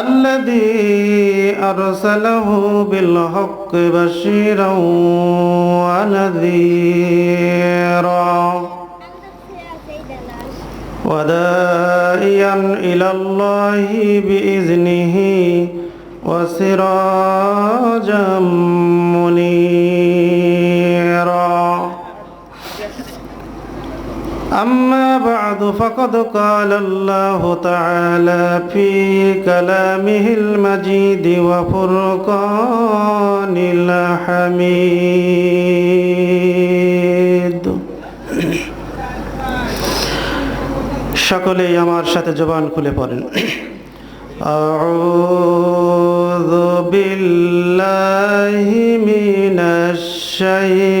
الذي أرسله بالحق بشيرا ونذيرا. ودائيا إلى الله بإذنه وسراجا منيرا. أما بعد فقد قال الله تعالى في كلامه المجيد وفرقان الحميد সকলেই আমার সাথে জবান খুলে পড়েন أعوذ بالله من الشيطان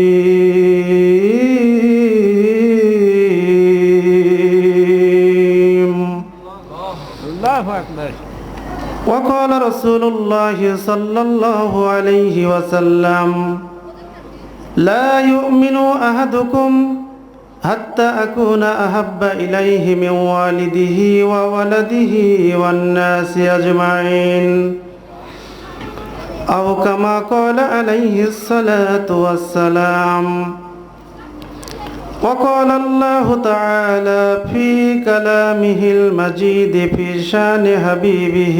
وقال رسول الله صلى الله عليه وسلم لا يؤمن أحدكم حتى أكون أحب إليه من والده وولده والناس أجمعين. أو كما قال عليه الصلاة والسلام وقال الله تعالى في كلامه المجيد في شان حبيبه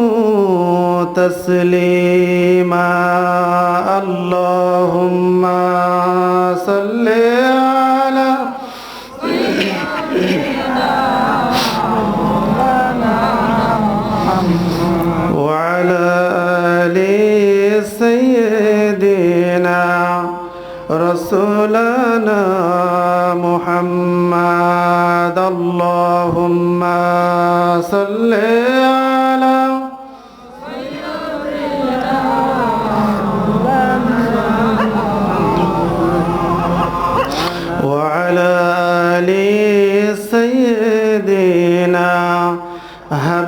تسليما. اللهم صل على وعلى آل سيدنا رسولنا محمد. اللهم صل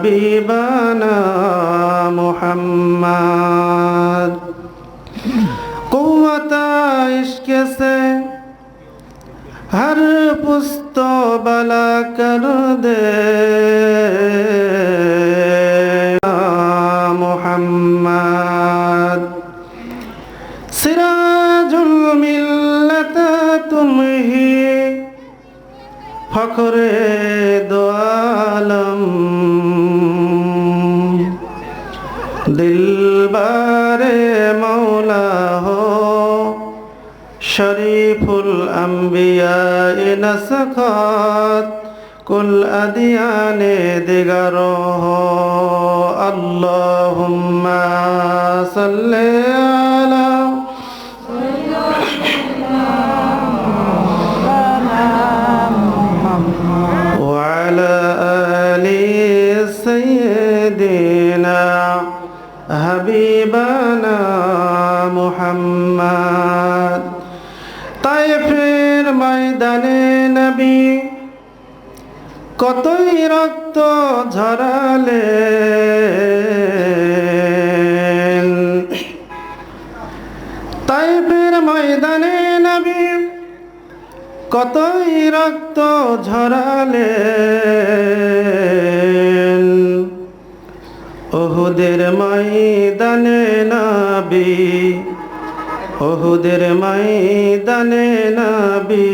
হাবিবানা মোহাম্মদ। কুয়াতা ইশকে সে হর পুস্ত বলা কর দে। দরবারে মৌলা হো। শরীফুল আম্বিয়া নসখত কুল আদিয়ানে দিগার হো। আল্লাহুম্মা সাল্লি আলা ময়দানে নবী, কতই রক্ত ঝরালে। তাইফের ময়দানে নবী, কতই রক্ত ঝরালেন ওহুদের ময়দানে নবী, ওহুদের ময়দানে নবী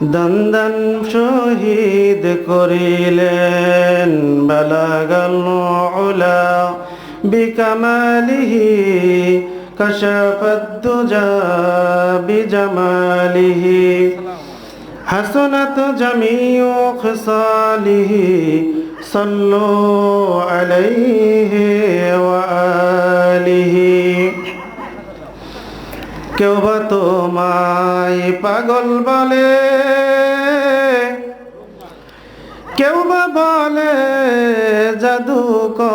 দন্দন শহীদ করিলেন, বালাগাল উলা বিকামালিহি কশফদ্দুজা বিজামালিহি, হাসনাত জামিউ খসালিহি, সাল্লু আলাইহি ওয়া আলিহি। কেউ বা তোমায় পাগল বলে। কেউ বা বলে জাদুকর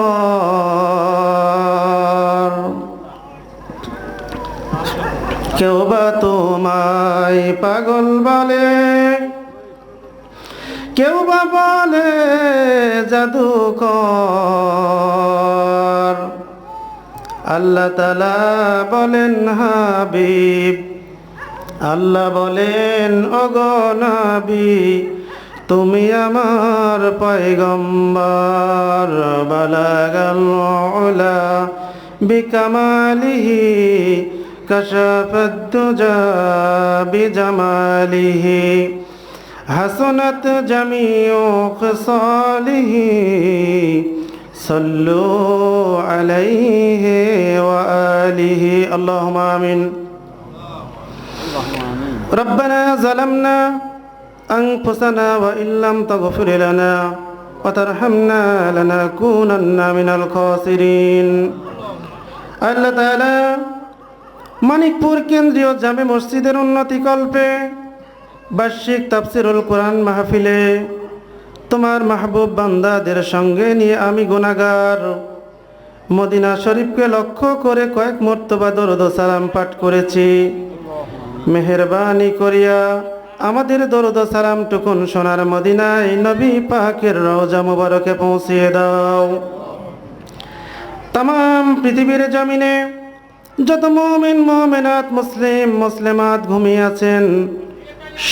কেউ বা তোমায় পাগল বলে। কেউ বা বলে জাদুকর আল্লাহ তালা বলেন, হাবিব। আল্লাহ বলেন অগনাবি তুমি আমার পয়গম্বর। বালাগাল ওলা বিকামালিহি কশফদ্দুজা বিজামালিহি। হাসনাত জামিউ খসালিহি, সল্লু عليه وآله اللهم آمين ربنا ظلمنا أنفسنا وإن لم تغفر لنا وترحمنا لنكونن من الخاسرين আল্লাহ তাআলা মানিকপুর কেন্দ্রীয় জামে মসজিদের উন্নতি কল্পে বার্ষিক তাফসিরুল কোরআন মাহফিলে তোমার মাহবুব বান্দাদের সঙ্গে নিয়ে আমি গুনাগার মদিনা শরীফকে লক্ষ্য করে কয়েক মর্তবা দরদ সালাম পাঠ করেছি। মেহরবানি করিয়া আমাদের দরদ সালাম টুকুন সোনার মদিনায় নবী পাকের রওজা মুবারকে পৌঁছিয়ে দাও। তাম পৃথিবীর জমিনে যত মমিন, মমেনাত, মুসলিম, মুসলিমাত ঘুমিয়ে আছেন,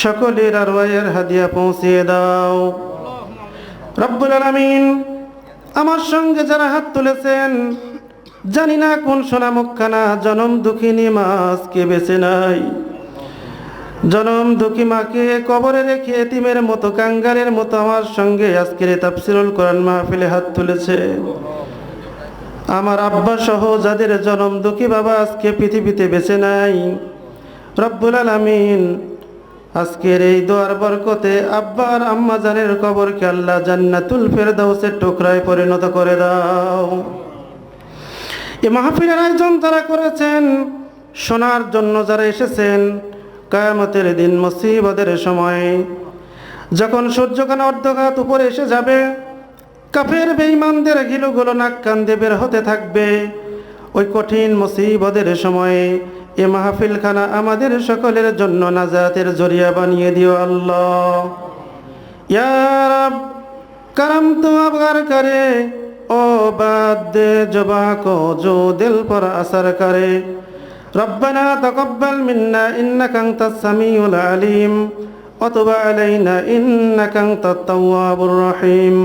সকলের আরওয়াইয়ের হাদিয়া পৌঁছিয়ে দাও। রব্বুল আলামিন আমার সঙ্গে যারা হাত তুলেছেন, জানি না কোন সোনা মুখখানা, জনম দুঃখিনী মাছকে বেছে নাই জনম দুঃখী মাকে কবরে রেখে এতিমের মতো কাঙ্গারের মতো আমার সঙ্গে আজকের তাফসিরুল কোরআন মাহফিলে হাত তুলেছে। আমার আব্বা সহ যাদের জনম দুঃখী বাবা আজকে পৃথিবীতে বেছে নাই রব্বুল আলামিন আজকের এই দোয়ার বরকতে আব্বার আম্মা জানের কবরকে আল্লাহ জান্নাতুল ফেরদাউসের টুকরায় পরিণত করে দাও। এ মাহফিলের আয়োজন তারা করেছেন, শোনার জন্য যারা এসেছেন, কায়ামতের দিন মুসিবতের সময়। যখন সূর্যখান অর্ধঘাত উপরে এসে যাবে, কাফের বেঈমানদের গিলুগুলো নাক কান্দে বের হতে থাকবে। ওই কঠিন মুসিবতের সময়ে এ মাহফিলখানা আমাদের সকলের জন্য নাজাতের জরিয়া বানিয়ে দিও আল্লাহ ইয়া রব करम तो अबगर करे ओ बात दे जुबा को जो दिल पर असर करे ربنا تقبل منا إنك أنت السميع العليم وتب علينا إنك أنت التواب الرحيم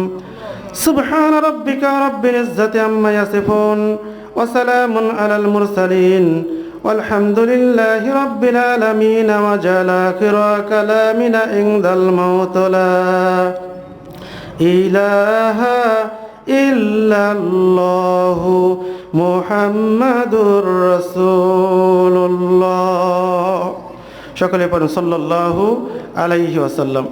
سبحان ربك رب العزة عما يصفون وسلام على المرسلين والحمد لله رب العالمين وجعل آخر كلامنا عند الموت لا إله إلا الله محمد رسول الله সকলে পড়ুন সাল্লাল্লাহু আলাইহি ওয়াসাল্লাম